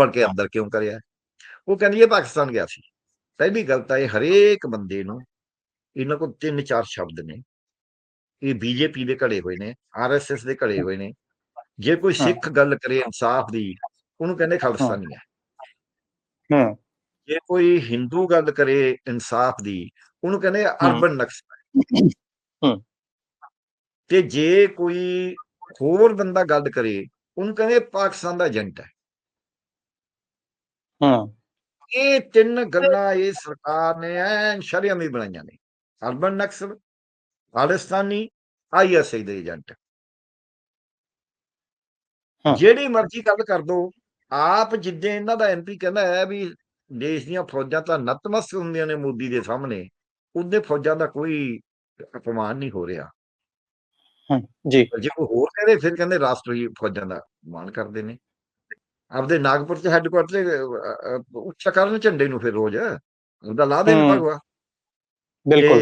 ਫੜ ਕੇ ਅੰਦਰ ਕਿਉਂ ਕਰਿਆ? ਉਹ ਕਹਿੰਦੀ ਇਹ ਪਾਕਿਸਤਾਨ ਗਿਆ ਸੀ। ਪਹਿਲੀ ਗੱਲ ਤਾਂ ਇਹ ਹਰੇਕ ਬੰਦੇ ਨੂੰ ਇਹਨਾਂ ਕੋਲ ਤਿੰਨ ਚਾਰ ਸ਼ਬਦ ਨੇ। ਇਹ ਬੀਜੇਪੀ ਦੇ ਘੜੇ ਹੋਏ ਨੇ ਆਰਐਸਐਸ ਦੇ ਘੜੇ ਹੋਏ ਨੇ। ਜੇ ਕੋਈ। ਸਿੱਖ ਗੱਲ ਕਰੇ ਇਨਸਾਫ ਦੀ ਉਹਨੂੰ ਕਹਿੰਦੇ ਖਾਲਿਸਤਾਨੀ ਹੈ ਹੂੰ। ਜੇ ਕੋਈ ਹਿੰਦੂ ਗੱਲ ਕਰੇ ਇਨਸਾਫ ਦੀ ਉਹਨੂੰ ਕਹਿੰਦੇ ਅਰਬਨ ਨਕਸਲ ਹੂੰ। ਤੇ ਜੇ ਕੋਈ ਹੋਰ ਬੰਦਾ ਗੱਲ ਕਰੇ ਉਹਨੂੰ ਕਹਿੰਦੇ ਪਾਕਿਸਤਾਨ ਦਾ ਏਜੰਟ ਹੈ। ਹੂੰ। ਇਹ ਤਿੰਨ ਗੱਲਾਂ ਇਹ ਸਰਕਾਰ ਨੇ ਐਨ ਸ਼ਰਿਆਮੀ ਬਣਾਈਆਂ ਨੇ। ਅਰਬਨ ਨਕਸਲ ਖਾਲਿਸਤਾਨੀ ਆਈਐਸਆਈ ਦੇ ਏਜੰਟ। ਜਿਹੜੀ ਮਰਜ਼ੀ ਗੱਲ ਕਰ ਦੋ ਆਪ ਜਿੱਦੇ ਇਹਨਾਂ ਦਾ ਐਮਪੀ ਕਹਿੰਦਾ ਹੈ ਵੀ ਦੇਸ਼ ਦੀਆਂ ਫੌਜਾਂ ਤਾਂ ਨਤਮਸਤਕ ਹੁੰਦੀਆਂ ਨੇ ਮੋਦੀ ਦੇ ਸਾਹਮਣੇ ਉਹਦੇ ਫੌਜਾਂ ਦਾ ਕੋਈ ਅਪਮਾਨ ਨਹੀਂ ਹੋ ਰਿਹਾ। ਹੂੰ ਜੀ। ਜੇ ਕੋਈ ਹੋਰ ਕਹਦੇ ਫਿਰ ਕਹਿੰਦੇ ਰਾਸ਼ਟਰੀ ਫੌਜਾਂ ਦਾ ਮਾਣ ਕਰਦੇ ਨੇ। ਆਪਦੇ ਨਾਗਪੁਰ ਚ ਹੈੱਡਕੁਆਟਰ ਤੇ ਉੱਚਾ ਕਰਨ ਝੰਡੇ ਨੂੰ ਫਿਰ ਰੋਜ਼। ਉਹਦਾ ਲਾ ਦੇਣ। ਭਗਵਾ। ਬਿਲਕੁਲ।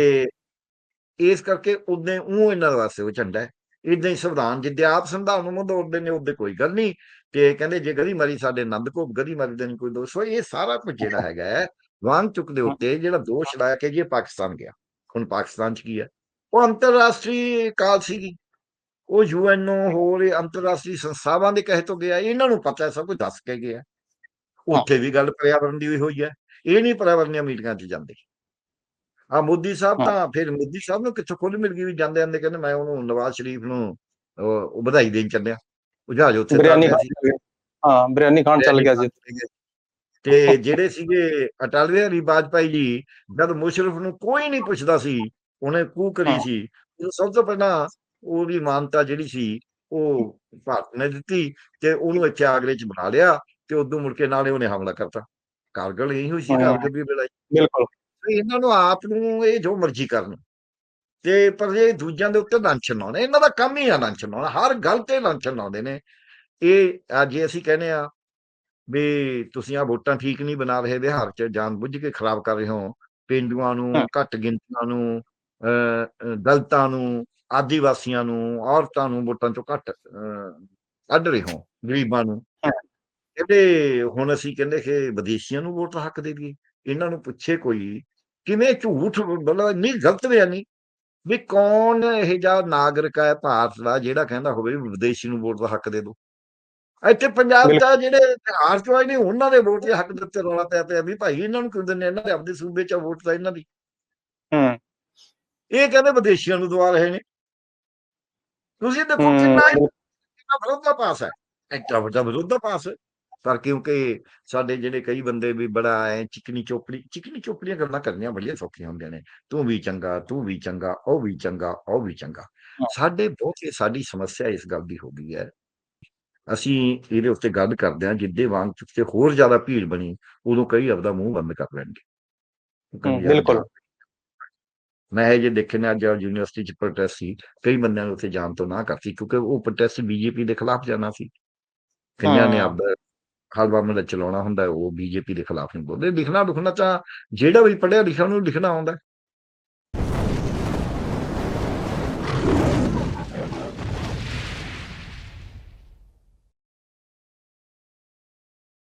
ਇਸ ਕਰਕੇ ਉਹਦੇ ਉਹ ਇਹਨਾਂ ਦੇ ਵਾਸਤੇ ਉਹ ਝੰਡਾ ਹੈ। ਇਦਾਂ ਹੀ ਸੰਵਿਧਾਨ ਜਿੱਦੇ ਆਪ ਸੰਵਿਧਾਨ ਨੂੰ ਮੋੜਦੇ ਨੇ ਉਹਦੇ ਕੋਈ ਗੱਲ ਨਹੀਂ। ਤੇ ਕਹਿੰਦੇ ਜੇ ਗਦੀ ਮਾਰੀ ਸਾਡੇ ਆਨੰਦ ਕੋ ਗਦੀ ਮਾਰੀ ਦੇ ਕੋਈ ਦੋਸ਼ ਹੋਏ ਇਹ ਸਾਰਾ ਕੁਝ ਜਿਹੜਾ ਹੈਗਾ ਹੈ ਵਾਂਗ ਚੁੱਕ ਦੇ ਉੱਤੇ ਜਿਹੜਾ ਦੋਸ਼ ਲਾਇਆ ਕਿ ਜੀ ਪਾਕਿਸਤਾਨ ਗਿਆ ਹੁਣ ਪਾਕਿਸਤਾਨ ਚ ਕੀ ਹੈ? ਉਹ ਅੰਤਰਰਾਸ਼ਟਰੀ ਕਾਲ ਸੀਗੀ। ਉਹ ਯੂਐਨਓ ਹੋਰ ਅੰਤਰਰਾਸ਼ਟਰੀ ਸੰਸਥਾਵਾਂ ਦੇ ਕਹੇ ਤੋਂ ਗਿਆ ਇਹਨਾਂ ਨੂੰ ਪਤਾ ਸਭ ਕੁਝ ਦੱਸ ਕੇ ਗਿਆ। ਉੱਥੇ ਵੀ ਗੱਲ ਪਰਿਆਵਰਣ ਦੀ ਹੋਈ ਹੋਈ ਹੈ। ਇਹ ਨਹੀਂ ਪਰਿਆਵਰਣੀਆਂ ਮੀਟਿੰਗਾਂ 'ਚ ਜਾਂਦੇ। ਆ ਮੋਦੀ ਸਾਹਿਬ। ਤਾਂ ਫਿਰ ਮੋਦੀ ਸਾਹਿਬ ਨੂੰ ਕਿੱਥੋਂ ਖੁੱਲ ਮਿਲ ਗਈ ਵੀ ਜਾਂਦੇ ਜਾਂਦੇ ਕਹਿੰਦੇ ਮੈਂ ਉਹਨੂੰ ਨਵਾਜ਼ ਸ਼ਰੀਫ ਨੂੰ ਉਹ ਵਧਾਈ ਦੇਣ ਚੱਲਿਆ। ਉਹ ਜਹਾਜ਼ ਉੱਥੇ ਬਿਰਿਆਨੀ। ਹਾਂ ਬਿਰਿਆਨੀ ਖਾਣ ਚੱਲ ਗਿਆ ਸੀ। ਤੇ ਜਿਹੜੇ ਸੀਗੇ ਅਟਲ ਬਿਹਾਰੀ ਵਾਜਪਾਈ ਜੀ ਜਦ ਮੁਸ਼ਰਫ ਨੂੰ ਕੋਈ ਨਹੀਂ ਪੁੱਛਦਾ ਸੀ ਉਹਨੇ ਕੂ ਕਰੀ। ਸੀ ਸਭ ਤੋਂ ਪਹਿਲਾਂ ਉਹਦੀ ਮਾਨਤਾ ਜਿਹੜੀ ਸੀ ਉਹ ਭਾਰਤ ਨੇ ਦਿੱਤੀ ਤੇ ਉਹਨੂੰ ਇੱਥੇ ਆਗਰੇ ਚ ਬਣਾ ਲਿਆ ਤੇ ਉਦੋਂ ਮੁੜ ਕੇ ਨਾਲੇ ਉਹਨੇ ਹਮਲਾ ਕਰਤਾ। ਕਾਰਗਲ ਇਹੀ ਹੋਈ ਸੀ। ਕਾਰਗਲ ਦੀ ਲੜਾਈ। ਬਿਲਕੁਲ। ਇਹਨਾਂ ਨੂੰ ਆਪ ਨੂੰ ਇਹ ਜੋ ਮਰਜ਼ੀ ਕਰਨ। ਤੇ ਪਰ ਇਹ ਦੂਜਿਆਂ ਦੇ ਉੱਤੇ ਲਾਂਛਨ ਲਾਉਣੇ ਇਹਨਾਂ ਦਾ ਕੰਮ ਹੀ ਆ ਲਾਂਛਨ ਲਾਉਣਾ ਹਰ ਗੱਲ ਤੇ ਲਾਂਛਨ ਲਾਉਂਦੇ ਨੇ। ਇਹ ਅੱਜ ਅਸੀਂ ਕਹਿੰਦੇ ਆ ਵੀ ਤੁਸੀਂ ਆ ਵੋਟਾਂ ਠੀਕ ਨਹੀਂ ਬਣਾ ਰਹੇ ਬਿਹਾਰ ਚ ਜਾਣ ਬੁੱਝ ਕੇ ਖਰਾਬ ਕਰ ਰਹੇ ਹੋ ਪਿੰਡੂਆਂ ਨੂੰ। ਘੱਟ ਗਿਣਤੀਆਂ ਨੂੰ ਦਲਿਤਾਂ ਨੂੰ ਆਦੀਵਾਸੀਆਂ ਨੂੰ ਔਰਤਾਂ ਨੂੰ ਵੋਟਾਂ ਚੋਂ ਘੱਟ ਕੱਢ ਰਹੇ ਹੋ ਗਰੀਬਾਂ ਨੂੰ। ਕਹਿੰਦੇ ਹੁਣ ਅਸੀਂ ਕਹਿੰਦੇ ਕਿ ਵਿਦੇਸ਼ੀਆਂ ਨੂੰ ਵੋਟ ਦਾ ਹੱਕ ਦੇ ਦਈਏ। ਇਹਨਾਂ ਨੂੰ ਪੁੱਛੇ ਕੋਈ ਕਿਵੇਂ ਝੂਠ ਮਤਲਬ ਨਹੀਂ ਗਲਤ ਬਿਆਨੀ ਵੀ ਕੌਣ ਇਹ ਜਿਹਾ ਨਾਗਰਿਕ ਹੈ ਭਾਰਤ ਦਾ ਜਿਹੜਾ ਕਹਿੰਦਾ ਹੋਵੇ ਵੀ ਵਿਦੇਸ਼ੀ ਨੂੰ ਵੋਟ ਦਾ ਹੱਕ ਦੇ ਦਿਓ। ਇੱਥੇ ਪੰਜਾਬ ਦਾ ਜਿਹੜੇ ਬਿਹਾਰ ਚੋਂ ਆਏ ਨੇ ਉਹਨਾਂ ਦੇ ਵੋਟ ਦੇ ਹੱਕ ਦੇ ਉੱਤੇ ਰੌਲਾ ਪਿਆ ਪਿਆ ਵੀ ਭਾਈ ਇਹਨਾਂ ਨੂੰ ਕਿਉਂ ਦਿੰਦੇ ਇਹਨਾਂ ਦੇ ਆਪਦੇ ਸੂਬੇ ਚ ਵੋਟ ਤਾਂ ਇਹਨਾਂ ਦੀ। ਹੂੰ। ਇਹ ਕਹਿੰਦੇ ਵਿਦੇਸ਼ੀਆਂ ਨੂੰ ਦਵਾ ਰਹੇ ਨੇ। ਤੁਸੀਂ ਦੇਖੋ ਕਿੰਨਾ ਕਿੰਨਾ ਵਿਰੋਧਾਭਾਸ ਹੈ। ਐਡਾ ਵੱਡਾ ਵਿਰੋਧਾਭਾਸ ਪਰ ਕਿਉਂਕਿ ਸਾਡੇ ਜਿਹੜੇ ਕਈ ਬੰਦੇ ਵੀ ਬੜਾ ਐ ਚਿਕਨੀ ਚੋਪੜੀ ਚਿਕਨੀ ਚੋਪੜੀਆਂ ਗੱਲਾਂ ਕਰਨੀਆਂ ਬੜੀਆਂ ਸੌਖੀਆਂ ਹੁੰਦੀਆਂ ਨੇ। ਤੂੰ ਵੀ ਚੰਗਾ ਤੂੰ ਵੀ ਚੰਗਾ ਉਹ ਵੀ ਚੰਗਾ ਉਹ ਵੀ ਚੰਗਾ। ਸਾਡੇ ਬਹੁਤੇ ਸਾਡੀ ਸਮੱਸਿਆ ਇਸ ਗੱਲ ਦੀ ਹੋ ਗਈ ਹੈ। ਅਸੀਂ ਇਹਦੇ ਉੱਤੇ ਗੱਲ ਕਰਦੇ ਹਾਂ ਜਿੱਦੇ ਵਾਂਗ ਚੁੱਕੇ ਹੋਰ ਜ਼ਿਆਦਾ ਭੀੜ ਬਣੀ ਉਦੋਂ ਕਈ ਆਪਦਾ ਮੂੰਹ ਬੰਦ ਕਰ ਲੈਣਗੇ। ਬਿਲਕੁਲ। ਮੈਂ ਇਹ ਜੇ ਦੇਖੇ ਨੇ ਅੱਜ ਯੂਨੀਵਰਸਿਟੀ ਚ ਪ੍ਰੋਟੈਸਟ ਸੀ ਕਈ ਬੰਦਿਆਂ ਨੇ ਉੱਥੇ ਜਾਣ ਤੋਂ ਨਾ ਕਰਤੀ ਕਿਉਂਕਿ ਉਹ ਪ੍ਰੋਟੈਸਟ ਬੀਜੇਪੀ ਦੇ ਖਿਲਾਫ ਜਾਣਾ ਸੀ ਕਈਆਂ ਨੇ ਹਾਂ। ਆਪਦਾ ਹਲਵਾ ਮਤਲਬ ਚਲਾਉਣਾ ਹੁੰਦਾ ਉਹ ਬੀਜੇਪੀ ਦੇ ਖਿਲਾਫ ਨਹੀਂ ਬੋਲਦੇ ਲਿਖਣਾ ਲੁਖਣਾ ਤਾਂ ਜਿਹੜਾ ਵੀ ਪੜਿਆ ਲਿਖਿਆ ਉਹਨੂੰ ਲਿਖਣਾ ਆਉਂਦਾ।